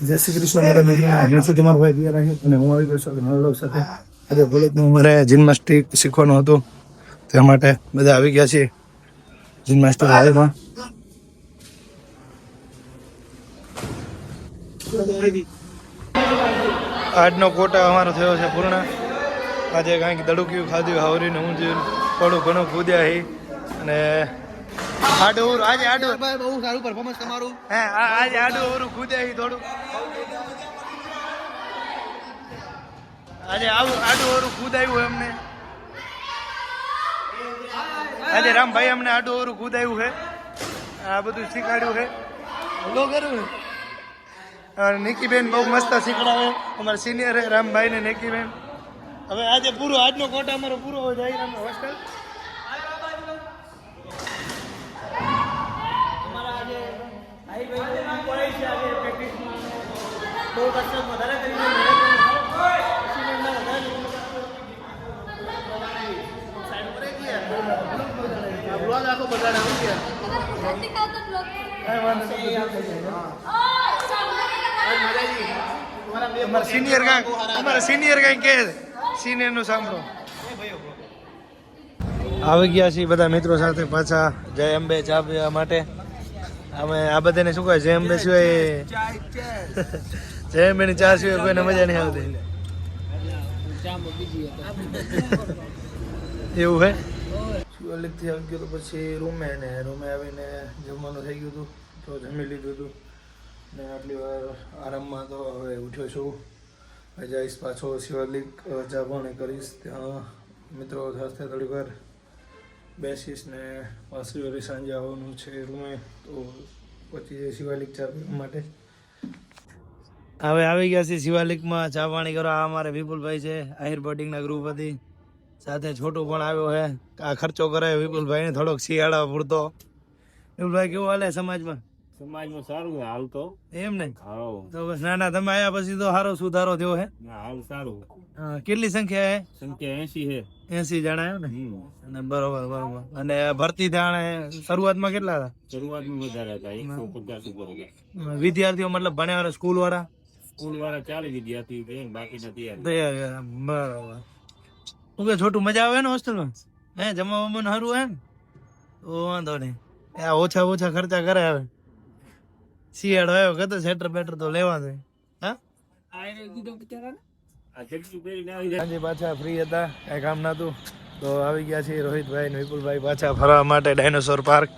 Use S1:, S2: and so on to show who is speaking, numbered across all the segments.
S1: જય શ્રી કૃષ્ણ મારા મિત્રો હું છું ભાઈ દિયા રાહી અને હું આવી ગયો છું. નવલોક સાથે. આજે ભોલેકનું મારે જિમ્નાસ્ટિક શીખવાનું હતું. તે માટે બધા આવી ગયા છે જિમ્નાસ્ટિક હાલમાં. આજનો કોટા અમારો થયો છે પૂર્ણ. આજે કાંઈક દડુક્યું ખાધ્યું હાવરીને ઊંધ્યું થોડું ઘણું કૂદ્યા હી. અને આડું આજે આડું
S2: બહુ સારું પરફોર્મન્સ તમારું.
S1: હે આજે આડું અવરું ખુદે આવી થોડું. આજે આવું આડું અવરું આવ્યું એમને. આજે રામભાઈ અમને આડું અવરું આવ્યું છે આ બધું શીખવાડ્યું છે હલો કરું ને. નિકીબેન બહુ મસ્ત શીખડાવે. અમારા સિનિયર રામભાઈ ને નિકીબેન. હવે આજે પૂરો આજનો કોટા અમારો પૂરો જાય હોસ્ટેલ કાંઈ વાંધો નહીં. અમારા સિનિયર કાંઈક અમારા સિનિયર કાંઈક કહે સિનિયર સાંભળો. આવી ગયા છીએ બધા મિત્રો સાથે પાછા જય અંબે ચા પીવા માટે. અમે આ બધાને શું કહે, જેમ અંબે સિવાય જેમ એની ચા સિવાય કોઈને મજા નહીં આવતી. એવું હે? અલગથી આવી ગયો તો પછી રૂમે ને, રૂમે આવીને જમવાનું થઈ ગયું હતું, તો જમી લીધું હતું. ને આટલી વાર આરામમાં તો હવે ઉઠ્યો છું. હવે જઈશ પાછો શિવાલિક ચા કરીશ ત્યાં. મિત્રો સાથે થોડી વાર બેસીશ ને પાછી વળી સાંજે આવવાનું છે રૂમે, તો પછી જઈ શિવાલિક ચા માટે. હવે આવી ગયા છે શિવાલિકમાં, ચા પાણી કરવા આ અમારે વિપુલભાઈ છે, આહિર બોટિંગના ગૃહપતિ. સાથે છોટું પણ આવ્યો છે. આ ખર્ચો કરે વિપુલભાઈને, થોડોક શિયાળા પૂરતો. વિપુલભાઈ, કેવું હાલે સમાજમાં?
S2: સમાજમાં સારું હાલ તો.
S1: એમ ને તો બસ નાના તમે આયા પછી તો સારો સુધારો થયો હે.
S2: હાલ સારું.
S1: કેટલી સંખ્યા હે?
S2: સંખ્યા એસી હે.
S1: એસી જણા એમ ને? અને બરોબર બરોબર. અને ભરતી થાણે શરૂઆતમાં કેટલા હતા?
S2: શરૂઆતમાં વધારે હતા એકસો પચાસ ઉપર
S1: વિદ્યાર્થીઓ મતલબ ભણ્યા સ્કૂલ વાળા
S2: સ્કૂલ વાળા ચાલી વિદ્યાર્થી બાકી નથી
S1: તૈયાર બરોબર. શું કે છોટું મજા આવે ને હોસ્ટેલમાં? હે જમવા વમવાનું સારું હે ને તો વાંધો નહીં. ઓછા ઓછા ખર્ચા કરે હવે. શિયાળો આવ્યો કતો સેટર બેટર તો લેવા દે. હા?
S2: આ જેટલું પહેરીને આવી જાય
S1: સાંજે પાછા ફ્રી હતા, કાંઈ કામ નતું તો આવી ગયા છે રોહિતભાઈ વિપુલભાઈ પાછા ફરવા માટે ડાયનોસોર પાર્ક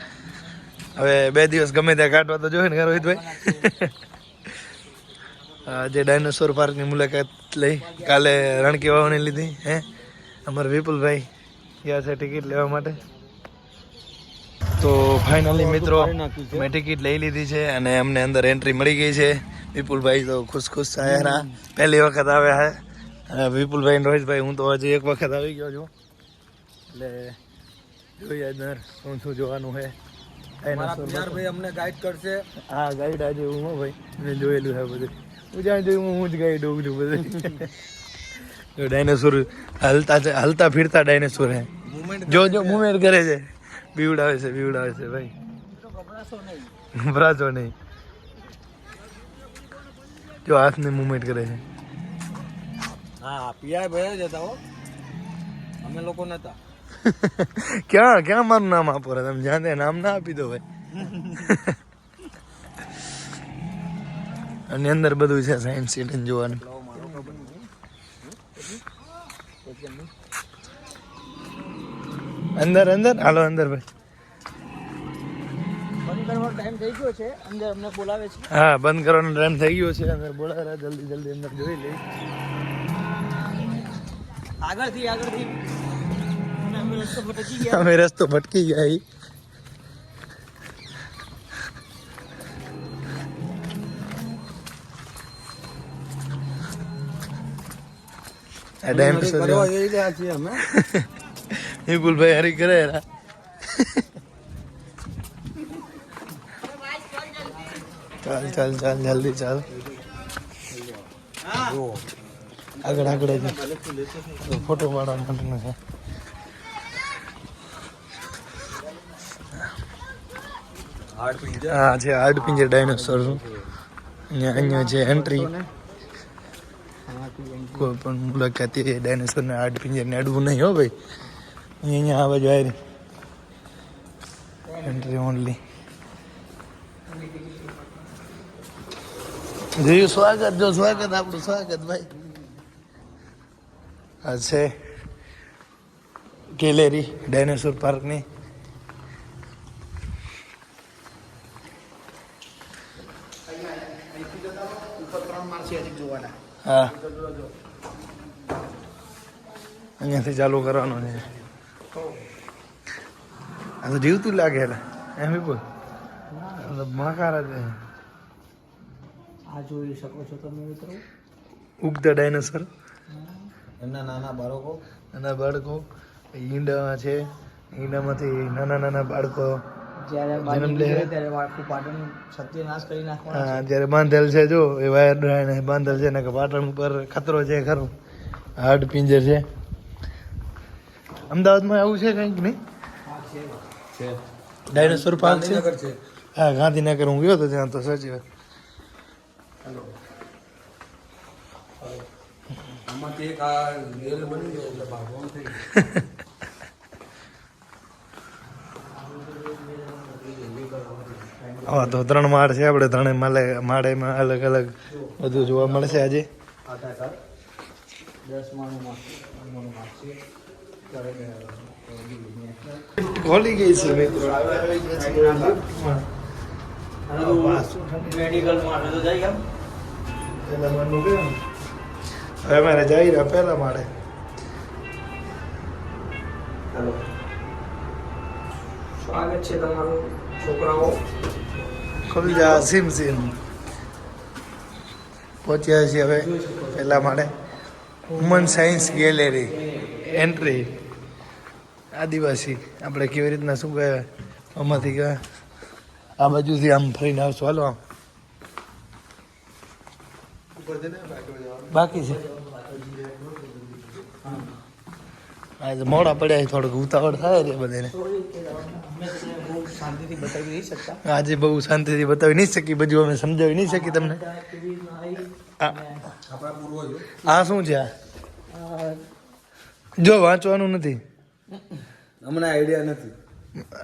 S1: હવે બે દિવસ ગમે ત્યાં કાઢવા તો જોઈએ ને રોહિતભાઈ? આજે ડાયનોસોર પાર્કની મુલાકાત લઈ, કાલે રણકી વાવણી લીધી, હે? અમારા વિપુલભાઈ ગયા છે ટિકિટ લેવા માટે. તો ફાઇનલી મિત્રો મેં ટિકિટ લઈ લીધી છે અને અમને અંદર એન્ટ્રી મળી ગઈ છે. વિપુલભાઈ તો ખુશ ખુશ થયા પહેલી વખત આવ્યા છે વિપુલભાઈ રોહિતભાઈ હું તો હજી એક વખત આવી ગયો છું. એટલે જોઈએ અંદર શું શું જોવાનું છે
S2: ભાઈ અમને ગાઈડ કરશે.
S1: હા ગાઈડ આજે હું હો ભાઈ. મેં જોયેલું છે બધું. હું જ્યાં જોયું હું જ ગાઈડ હોઉં છું બધું. ડાયનોસોર હલતા હલતા ફિરતા ડાયનોસોર હે. જો જો મુમેન્ટ કરે છે. બીવડાવે છે બીવડાવે છે ભાઈ. ગભરાશો નહીં. જો હાથની મુવમેન્ટ કરે છે.
S2: હા પીઆઈ ભાઈ જ હતા હો. અમે લોકો નતા.
S1: ક્યાં ક્યાં મારું નામ આપો રે? તમે જાણતે નામ ના આપી દો ભાઈ. અને અંદર બધું છે સાયન્સ સિટી જોવાનું. અંદર અંદર. હાલો અંદર ભાઈ.
S2: ટાઈમ થઈ ગયો છે. અંદર અમને બોલાવે છે.
S1: હા બંધ કરવાનો ટાઈમ થઈ ગયો છે. અંદર બોલાવે જલ્દી જલ્દી અંદર જોઈ લઈ
S2: આગળથી આગળથી. અમે રસ્તો ભટકી ગયા.
S1: અમે. આ ડાયનોસોર વિપુલભાઈ હરી કરે ચાલ ચાલ ચાલ જલ્દી ચાલ. આગળ આગળ ફોટો પાડવા માટેનો છે. હા છે હાડ પિંજર ડાયનોસોર અહીંયા છે એન્ટ્રી કોઈ પણ મુલાકાતી ડાયનોસરને આડ પિંજરને અડવું નહીં હો ભાઈ. અહીંયા આ બાજુ આવી એન્ટ્રી ઓનલી જોયું સ્વાગત જો સ્વાગત આપણું સ્વાગત ભાઈ. આ છે ગેલેરી ડાયનોસોર પાર્કની. હા. અહીંયાથી ચાલુ કરવાનું છે. આ તો જીવતું લાગે એટલે એમ બોલ મહાકારા છે
S2: આ જોઈ શકો છો તમે મિત્રો
S1: ઉગતા ડાયનોસર
S2: એમના નાના બાળકો
S1: નાના બાળકો ઈંડા છે ઈંડામાંથી નાના નાના બાળકો
S2: જ્યારે
S1: બાંધેલ છે જો એ વાયર બાંધેલ છે ને કે પાટણ ઉપર ખતરો છે ખરો હાર્ડ પિંજર છે અમદાવાદમાં આવું છે કંઈક નહીં
S2: છે.
S1: ડાયનોસોર પાર્ક છે? હા ગાંધીનગર હું ગયો હતો ત્યાં તો સાચી વાત.
S2: આમાંથી એક આ રેલ બની ગયો એટલે ભાગવાનું થઈ
S1: હા તો ત્રણ માળ છે આપણે ત્રણે માળે માળેમાં અલગ અલગ બધું જોવા મળશે આજે.
S2: દસ માસ છે.
S1: ખોલી ગઈ છે મિત્રો. હવે મારે જઈ રહ્યા પહેલા
S2: હેલો. સ્વાગત છે તમારું છોકરાઓ.
S1: ખુલી જા સીમ સીમ. પહોંચ્યા છીએ હવે પહેલા માળે. વુમન સાયન્સ ગેલેરી એન્ટ્રી આદિવાસી. આપણે કેવી રીતના શું કહેવાય આમાંથી કહેવાય આ બાજુથી આમ ફરીને આવશું. હાલો આમ. બાકી છે. આજે મોડા પડ્યા થોડુંક ઉતાવળ થાય રે બધાને. આજે બહુ શાંતિથી બતાવી નહીં શકી, બધું અમે સમજાવી નહીં શકી તમને. આ શું છે? જો વાંચવાનું નથી.
S2: હમણાં આઈડિયા નથી.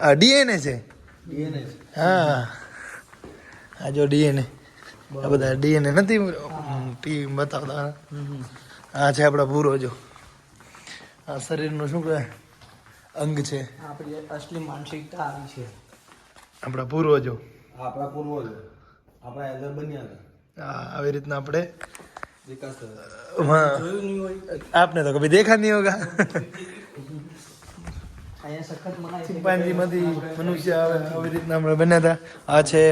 S1: આ ડીએનએ છે?
S2: ડીએનએ
S1: હા. આ જો ડીએનએ આ બધા ડીએનએ નથી ટીવી બતાવતા. આ છે આપણા પૂર્વજો આ શરીરનું શું કહેવાય? અંગ છે.
S2: આપણી અસલી માનસિકતા આવી છે.
S1: આપણા પૂર્વજો
S2: આપણા પૂર્વજો આપણા એલ્ડર બન્યા હતા
S1: આ આવી રીતના આપણે
S2: વિકાસ થયો. જોયું નહીં હોય.
S1: આપને તો કભી દેખા નહીં હોગા.
S2: અહીંયા સખત મનાય છે
S1: ચિંપાંજીમાંથી મનુષ્ય આવે આવી રીતના આપણે બન્યા હતા. આ છે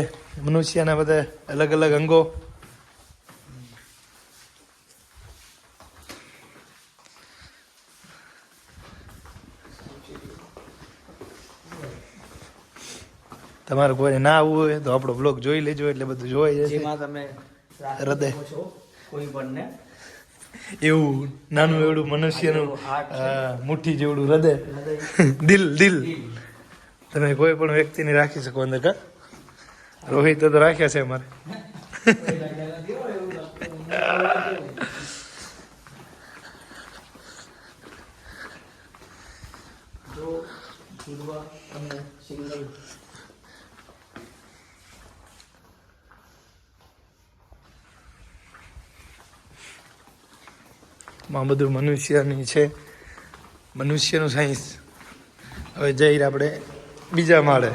S1: મનુષ્યના બધા અલગ અલગ અંગો. તમારે કોઈ ના આવવું હોય તો આપણો બ્લોગ જોઈ લેજો એટલે બધું જોઈ જશે.
S2: તમે
S1: હૃદય.
S2: કોઈ પણ ને કોઈ પણને
S1: એવું નાનું એવડું મનુષ્યનું મુઠ્ઠી જેવડું હૃદય. દિલ દિલ. તમે કોઈ પણ વ્યક્તિને રાખી શકો અંદર કા? રોહિત તો રાખ્યા છે અમારે.
S2: જો અને સિંગલ
S1: માં બધું મનુષ્યની છે. મનુષ્યનું સાયન્સ. હવે જઈ આપણે બીજા માળે.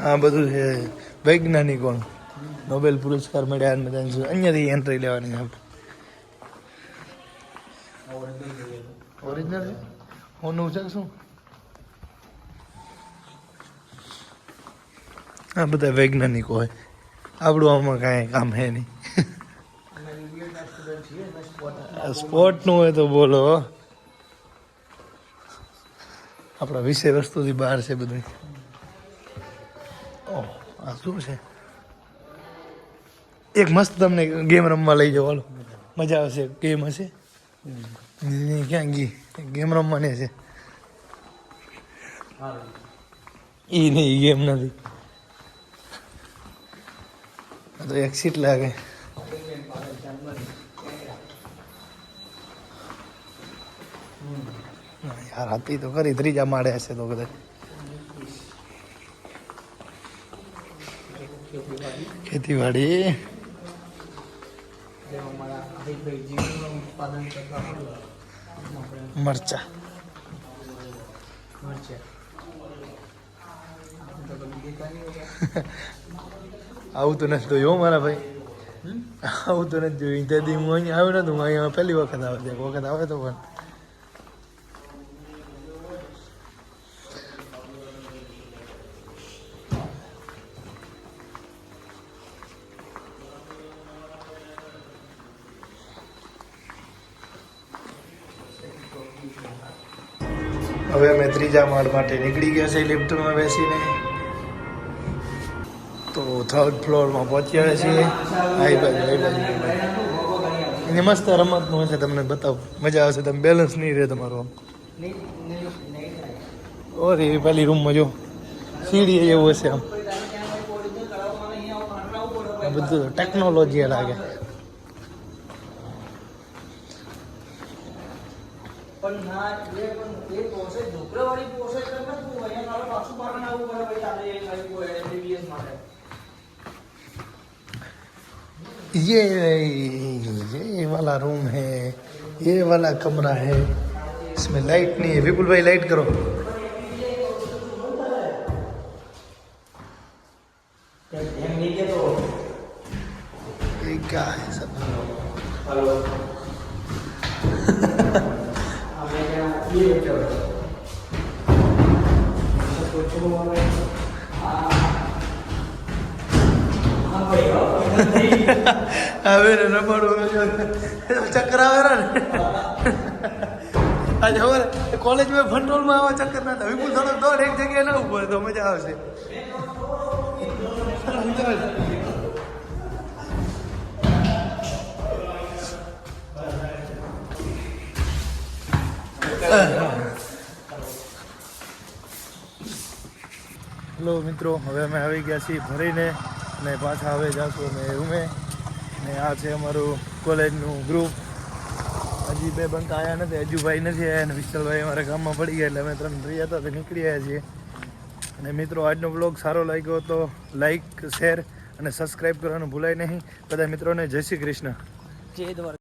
S1: આ બધું છે વૈજ્ઞાનિકો. નોબેલ પુરસ્કાર મળ્યા અને બધા અહીંયાથી એન્ટ્રી લેવાની આપણે ઓરિજિનલ હોનું છે? શું? આ બધા વૈજ્ઞાનિકો હોય. આપણું આમાં કાંઈ કામ હે નહીં. સ્પોર્ટનું હોય તો બોલો. આપણા વિષય વસ્તુથી બહાર છે બધું ઓહ આ શું છે? એક મસ્ત તમને ગેમ રમવા લઈ જાઓ હાલો. મજા આવશે. ગેમ હશે? ક્યાં ગી ગેમ રમવાની છે ઈ નહીં ગેમ નથી. તો એક્સિટ લાગે ના યાર હતી તો ખરી ત્રીજા માળે હશે તો કદાચ ખેતીવાડી મરચા આવું તો નથી જોયું મારા ભાઈ. આવું તો નથી જોયું. ત્યાંથી હું અહીંયા આવ્યો નતો અહીંયા પહેલી વખત આવે એક વખત આવે તો પણ. હવે અમે ત્રીજા માળ માટે નીકળી ગયા છે લિફ્ટમાં બેસીને. થર્ડ ફ્લોરમાં પહોંચ્યા છીએ. આઈ બાજુ આઈ બાજુ એની મસ્ત રમતનું હશે તમને બતાવું. મજા આવશે, તમે બેલેન્સ નહીં રહે તમારું આમ. ઓર, એ પેલી રૂમમાં જો, સીડી એવું હશે આમ. બધું ટેકનોલોજી લાગે.
S3: પણ ના, એ પણ એ પોસે, ઢોકળાવાળી પોસે કરતા તું અહીંયા પાછું પાડને આવવું પડે ભાઈ, તારે એ MBBS માટે
S1: ये ये वाला रूम है ये वाला कमरा है इसमें लाइट नहीं है। विपुल भाई लाइट करो। क्या है सब।
S3: हेलो હવે
S1: ને રમણ ચક્કર આવે ને આજે હવે કોલેજમાં ફંડોળમાં આવા ચક્કર ના થાય વિપુલ થોડોક દોડ એક જગ્યાએ ના ઊભો તો મજા આવશે હેલો મિત્રો હવે અમે આવી ગયા છીએ ભરીને અને પાછા હવે જાશું અમે રૂમે ને આ છે અમારું કોલેજનું ગ્રુપ હજી બે બંક આવ્યા નથી હજુભાઈ નથી આવ્યા અને વિશાલભાઈ અમારા ગામમાં પડી ગયા એટલે અમે ત્રણ ફ્રી હતા, તો નીકળી આવ્યા છીએ. અને મિત્રો, આજનો બ્લોગ સારો લાગ્યો તો લાઈક શેર અને સબસ્ક્રાઈબ કરવાનું ભૂલાય નહીં. બધા મિત્રોને જય શ્રી કૃષ્ણ.
S3: જય